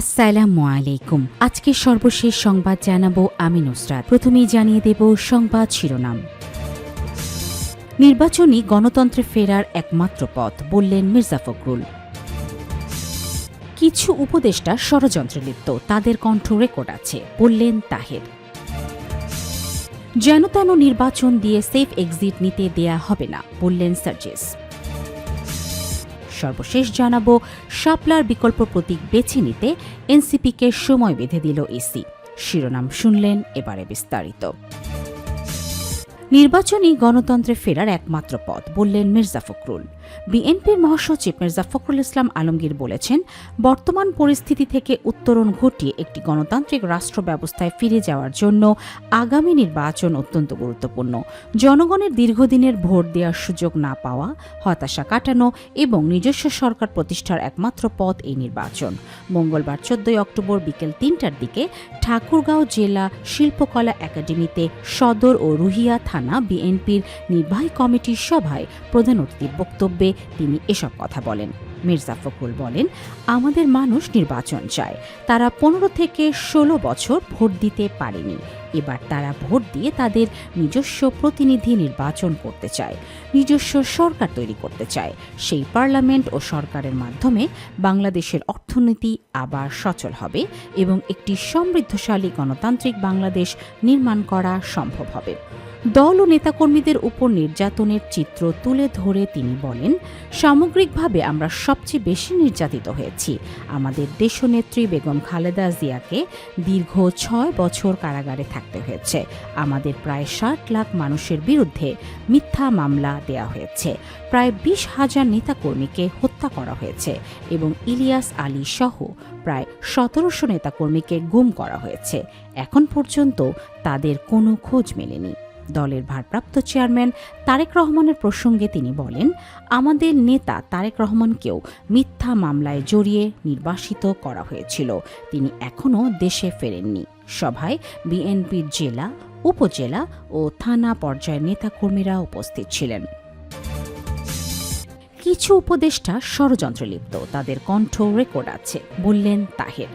আসসালামু আলাইকুম। আজকে সর্বশেষ সংবাদ জানাব আমি নুসরাত। প্রথমেই জানিয়ে দেব সংবাদ শিরোনাম। নির্বাচনী গণতন্ত্রে ফেরার একমাত্র পথ, বললেন মির্জা ফখরুল। কিছু উপদেষ্টা ষড়যন্ত্রে লিপ্ত, তাদের কণ্ঠ রেকর্ড আছে, বললেন তাহের। যেন তেন নির্বাচন দিয়ে সেফ এক্সিট নিতে দেয়া হবে না, বললেন সার্জেস। সর্বশেষ জানাব, শাপলার বিকল্প প্রতীক বেছে নিতে এনসিপিকে সময় বেঁধে দিল ইসি শিরোনাম শুনলেন এবারে বিস্তারিত। নির্বাচনী গণতন্ত্রে ফেরার একমাত্র পথ, বললেন মির্জা ফখরুল। বিএনপির মহাসচিব মির্জা ফখরুল ইসলাম আলমগীর বলেছেন, বর্তমান পরিস্থিতি থেকে উত্তরণ ঘটিয়ে একটি গণতান্ত্রিক রাষ্ট্র ব্যবস্থায় ফিরে যাওয়ার জন্য আগামী নির্বাচন অত্যন্ত গুরুত্বপূর্ণ। জনগণের দীর্ঘদিনের ভোট দেওয়ার সুযোগ না পাওয়া, হতাশা কাটানো এবং নিজস্ব সরকার প্রতিষ্ঠার একমাত্র পথ এই নির্বাচন। মঙ্গলবার চোদ্দই অক্টোবর বিকেল তিনটার দিকে ঠাকুরগাঁও জেলা শিল্পকলা একাডেমিতে সদর ও রুহিয়া থানা বিএনপির নির্বাহী কমিটির সভায় প্রধান অতিথির বক্তব্যে তিনি এসব কথা বলেন। মির্জা ফখরুল বলেন, আমাদের মানুষ নির্বাচন চায়। তারা পনেরো থেকে ষোলো বছর ভোট দিতে পারেনি। এবার তারা ভোট দিয়ে তাদের নিজস্ব প্রতিনিধি নির্বাচন করতে চায়। নিজস্ব সরকার তৈরি করতে চায়। সেই পার্লামেন্ট ও সরকারের মাধ্যমে বাংলাদেশের অর্থনীতি আবার সচল হবে এবং একটি সমৃদ্ধশালী গণতান্ত্রিক বাংলাদেশ নির্মাণ করা সম্ভব হবে। দল ও নেতাকর্মীদের উপর নির্যাতনের চিত্র তুলে ধরে তিনি বলেন, সামগ্রিকভাবে আমরা সবচেয়ে বেশি নির্যাতিত হয়েছি। আমাদের দেশনেত্রী বেগম খালেদা জিয়াকে দীর্ঘ ছয় বছর কারাগারে থাকতে হয়েছে। আমাদের প্রায় ষাট লাখ মানুষের বিরুদ্ধে মিথ্যা মামলা দেয়া হয়েছে। প্রায় বিশ হাজার নেতাকর্মীকে হত্যা করা হয়েছে এবং ইলিয়াস আলী সহ প্রায় সতেরোশো নেতাকর্মীকে গুম করা হয়েছে। এখন পর্যন্ত তাদের কোনো খোঁজ মেলেনি। দলের ভারপ্রাপ্ত চেয়ারম্যান তারেক রহমানের প্রসঙ্গে তিনি বলেন, আমাদের নেতা তারেক রহমানকেও মিথ্যা মামলায় জড়িয়ে নির্বাসিত করা হয়েছিল। তিনি এখনও দেশে ফেরেননি। সভায় বিএনপির জেলা, উপজেলা ও থানা পর্যায়ের নেতাকর্মীরা উপস্থিত ছিলেন। কিছু উপদেষ্টা ষড়যন্ত্রে লিপ্ত। তাদের কণ্ঠ রেকর্ড আছে, বললেন তাহের।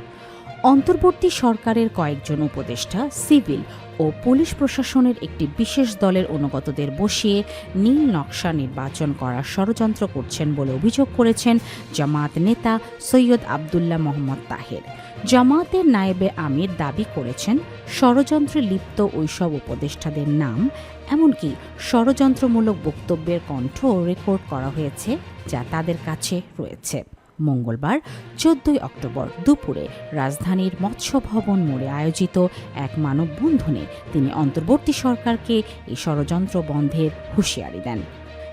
অন্তর্বর্তী সরকারের কয়েকজন উপদেষ্টা, সিভিল ও পুলিশ প্রশাসনের একটি বিশেষ দলের অনুগতদের বসিয়ে নীল নকশা নির্বাচন করার ষড়যন্ত্র করছেন বলে অভিযোগ করেছেন জামাত নেতা সৈয়দ আবদুল্লাহ মোহাম্মদ তাহের। জামাতের নায়েবে আমির দাবি করেছেন, ষড়যন্ত্রে লিপ্ত ওইসব উপদেষ্টাদের নাম, এমনকি ষড়যন্ত্রমূলক বক্তব্যের কণ্ঠ রেকর্ড করা হয়েছে যা তাদের কাছে রয়েছে। মঙ্গলবার, চোদ্দই অক্টোবর দুপুরে রাজধানীর মৎস্য ভবন মোড়ে আয়োজিত এক মানববন্ধনে তিনি অন্তর্বর্তী সরকারকে এই ষড়যন্ত্র বন্ধের হুঁশিয়ারি দেন।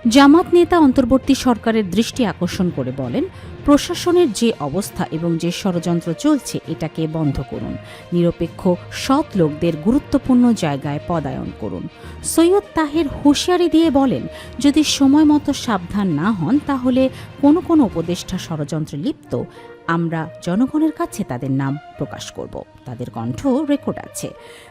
জামাত নেতা অন্তর্বর্তী সরকারের দৃষ্টি আকর্ষণ করে বলেন, প্রশাসনের যে অবস্থা এবং যে ষড়যন্ত্র চলছে এটাকে বন্ধ করুন। নিরপেক্ষ, সৎ লোকদের গুরুত্বপূর্ণ জায়গায় পদায়ন করুন। সৈয়দ তাহের হুঁশিয়ারি দিয়ে বলেন, যদি সময় মতো সাবধান না হন তাহলে কোনো কোনো উপদেষ্টা ষড়যন্ত্রে লিপ্ত, আমরা জনগণের কাছে তাদের নাম প্রকাশ করব। তাদের কণ্ঠ রেকর্ড আছে।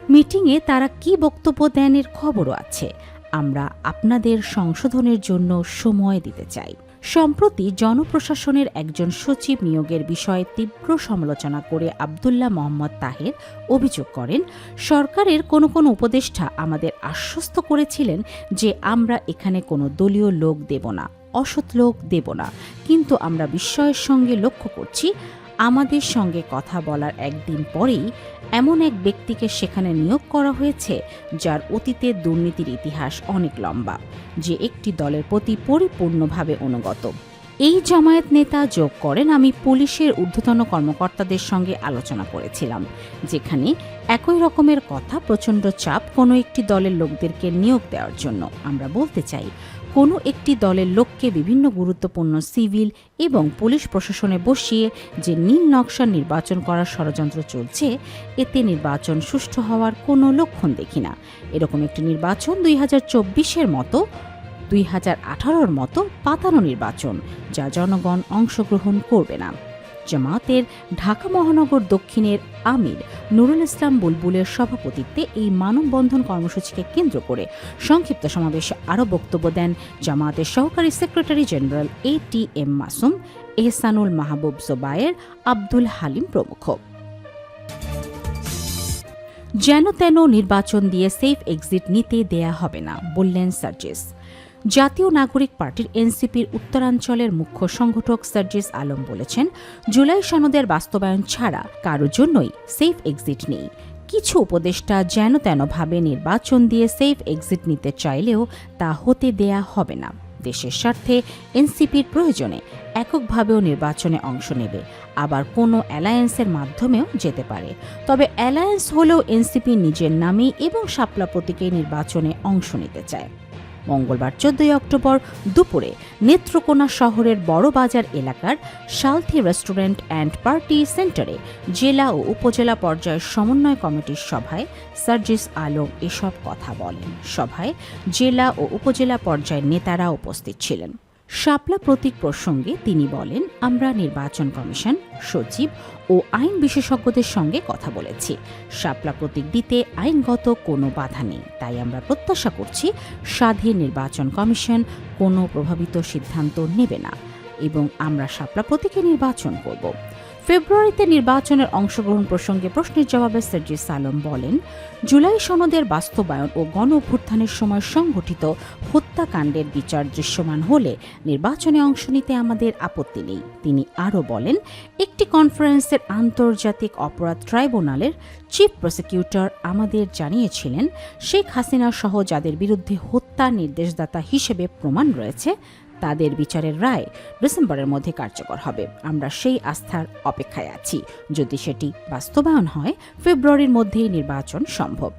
মিটিংয়ে তারা কি বক্তব্য দেন এর খবরও আছে। আমরা আপনাদের সংশোধনের জন্য সময় দিতে চাই। সম্প্রতি জনপ্রশাসনের একজন সচিব নিয়োগের বিষয়ে তীব্র সমালোচনা করে আবদুল্লাহ মোহাম্মদ তাহের অভিযোগ করেন, সরকারের কোনো কোনো উপদেষ্টা আমাদের আশ্বস্ত করেছিলেন যে আমরা এখানে কোনো দলীয় লোক দেব না, অসৎ লোক দেব না। কিন্তু আমরা বিস্ময়ের সঙ্গে লক্ষ্য করছি আমাদের সঙ্গে কথা বলার একদিন পরেই এমন এক ব্যক্তিকে সেখানে নিয়োগ করা হয়েছে, যার অতীতে দুর্নীতির ইতিহাস অনেক লম্বা, যে একটি দলের প্রতি পরিপূর্ণভাবে অনুগত। এই জামায়াত নেতা যোগ করেন আমি পুলিশের ঊর্ধ্বতন কর্মকর্তাদের সঙ্গে আলোচনা করেছিলাম, যেখানে একই রকমের কথা প্রচণ্ড চাপ কোনো একটি দলের লোকদেরকে নিয়োগ দেওয়ার জন্য। আমরা বলতে চাই কোনো একটি দলের লোককে বিভিন্ন গুরুত্বপূর্ণ সিভিল এবং পুলিশ প্রশাসনে বসিয়ে যে নীল নকশা নির্বাচন করার ষড়যন্ত্র চলছে, এতে নির্বাচন সুষ্ঠু হওয়ার কোনো লক্ষণ দেখি না। এরকম একটি নির্বাচন দুই হাজার চব্বিশের মতো, দুই হাজার আঠারোর মতো পাতানো নির্বাচন, যা জনগণ অংশগ্রহণ করবে না। জামাতের ঢাকা মহানগর দক্ষিণের আমির নুরুল ইসলাম বুলবুলের সভাপতিত্বে এই মানববন্ধন কর্মসূচিকে কেন্দ্র করে সংক্ষিপ্ত সমাবেশে আরও বক্তব্য দেন জামাতের সহকারী secretary general A T M Masum, Ehsanul Mahbub Zubair, Abdul Halim প্রমুখ। যেন তেন নির্বাচন দিয়ে সেফ এক্সিট নিতে দেয়া হবে না, বললেন সার্জিস। জাতীয় নাগরিক পার্টির এনসিপির উত্তরাঞ্চলের মুখ্য সংগঠক সার্জিস আলম বলেছেন, জুলাই সনদের বাস্তবায়ন ছাড়া কারও জন্যই সেফ এক্সিট নেই। কিছু উপদেষ্টা যেন তেনভাবে নির্বাচন দিয়ে সেফ এক্সিট নিতে চাইলেও তা হতে দেয়া হবে না। দেশের স্বার্থে এনসিপির প্রয়োজনে এককভাবেও নির্বাচনে অংশ নেবে, আবার কোনো অ্যালায়েন্সের মাধ্যমেও যেতে পারে। তবে অ্যালায়েন্স হলেও এনসিপি নিজের নামে এবং শাপলা প্রতীকে নির্বাচনে অংশ নিতে চায়। মঙ্গলবার চোদ্দই অক্টোবর দুপুরে নেত্রকোনা শহরের বড় বাজার এলাকার সালথি রেস্টুরেন্ট অ্যান্ড পার্টি সেন্টারে জেলা ও উপজেলা পর্যায়ের সমন্বয় কমিটির সভায় সার্জিস আলম এসব কথা বলেন। সভায় জেলা ও উপজেলা পর্যায়ের নেতারা উপস্থিত ছিলেন। শাপলা প্রতীক প্রসঙ্গে তিনি বলেন, আমরা নির্বাচন কমিশন, সচিব ও আইন বিশেষজ্ঞদের সঙ্গে কথা বলেছি। শাপলা প্রতীক দিতে আইনগত কোনো বাধা নেই। তাই আমরা প্রত্যাশা করছি স্বাধীন নির্বাচন কমিশন কোনো প্রভাবিত সিদ্ধান্ত নেবে না এবং আমরা শাপলা প্রতীকে নির্বাচন করব। ফেব্রুয়ারিতে নির্বাচনের অংশগ্রহণ প্রসঙ্গে প্রশ্নের জবাবে সার্জিস সালম বলেন, জুলাই সনদের বাস্তবায়ন ও গণ অভ্যুত্থানের সময় সংঘটিত হত্যাকাণ্ডের বিচার দৃশ্যমান হলে নির্বাচনে অংশ নিতে আমাদের আপত্তি নেই। তিনি আরও বলেন, একটি কনফারেন্সের আন্তর্জাতিক অপরাধ ট্রাইব্যুনালের চিফ প্রসিকিউটর আমাদের জানিয়েছিলেন, শেখ হাসিনা সহ যাদের বিরুদ্ধে হত্যা নির্দেশদাতা হিসেবে প্রমাণ রয়েছে তাদের বিচারের রায় ডিসেম্বরের মধ্যে কার্যকর হবে। আমরা সেই আস্থার অপেক্ষায় আছি। যদি সেটি বাস্তবায়ন হয়, ফেব্রুয়ারির মধ্যেই নির্বাচন সম্ভব।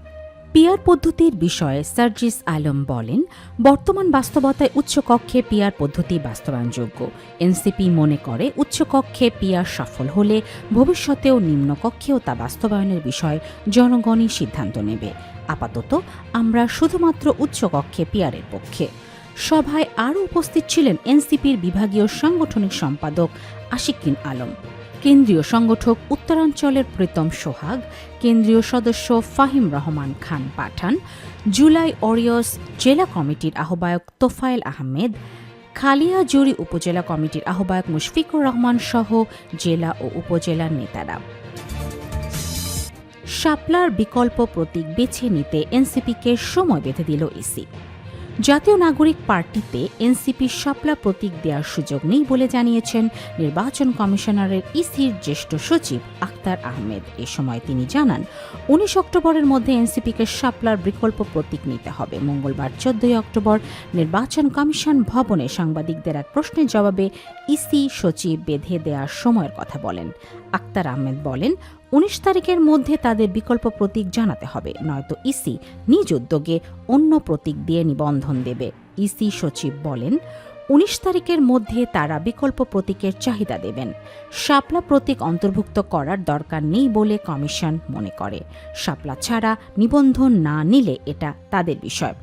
পিয়ার পদ্ধতির বিষয়ে সার্জিস আলম বলেন, বর্তমান বাস্তবতায় উচ্চকক্ষে পিয়ার পদ্ধতি বাস্তবায়নযোগ্য। এনসিপি মনে করে, উচ্চকক্ষে পিয়ার সফল হলে ভবিষ্যতেও নিম্নকক্ষেও তা বাস্তবায়নের বিষয়ে জনগণই সিদ্ধান্ত নেবে। আপাতত, আমরা শুধুমাত্র উচ্চকক্ষে পিয়ারের পক্ষে। সভায় আরও উপস্থিত ছিলেন এনসিপির বিভাগীয় সাংগঠনিক সম্পাদক আশিকিন আলম, কেন্দ্রীয় সংগঠক উত্তরাঞ্চলের প্রীতম সোহাগ, কেন্দ্রীয় সদস্য ফাহিম রহমান খান পাঠান, জুলাই অরিয়স জেলা কমিটির আহ্বায়ক তোফায়েল আহমেদ খালিয়াজুড়ি উপজেলা কমিটির আহ্বায়ক মুশফিকুর রহমান সহ জেলা ও উপজেলার নেতারা। শাপলার বিকল্প প্রতীক বেছে নিতে এনসিপিকে সময় বেঁধে দিল ইসি। জাতীয় নাগরিক পার্টিতে এনসিপি শাপলা প্রতীক দেওয়ার সুযোগ নেই বলে জানিয়েছেন নির্বাচন কমিশনারের ইসির জ্যেষ্ঠ সচিব আক্তার আহমেদ। এ সময় তিনি জানান, উনিশ অক্টোবরের মধ্যে এনসিপিকে শাপলার বিকল্প প্রতীক নিতে হবে। মঙ্গলবার চোদ্দই অক্টোবর নির্বাচন কমিশন ভবনে সাংবাদিকদের এক প্রশ্নের জবাবে ইসি সচিব বেঁধে দেওয়ার সময়ের কথা বলেন। আক্তার আহমেদ বলেন উনিশ তারিখের মধ্যে তাদের বিকল্প প্রতীক জানাতে হবে, নয়তো ইসি নিজ উদ্যোগে অন্য প্রতীক দিয়ে নিবন্ধন দেবে। ইসি সচিব বলেন, উনিশ তারিখের মধ্যে তারা বিকল্প প্রতীকের চাহিদা দেবেন। শাপলা প্রতীক অন্তর্ভুক্ত করার দরকার নেই বলে কমিশন মনে করে। শাপলা ছাড়া নিবন্ধন না নিলে এটা তাদের বিষয়।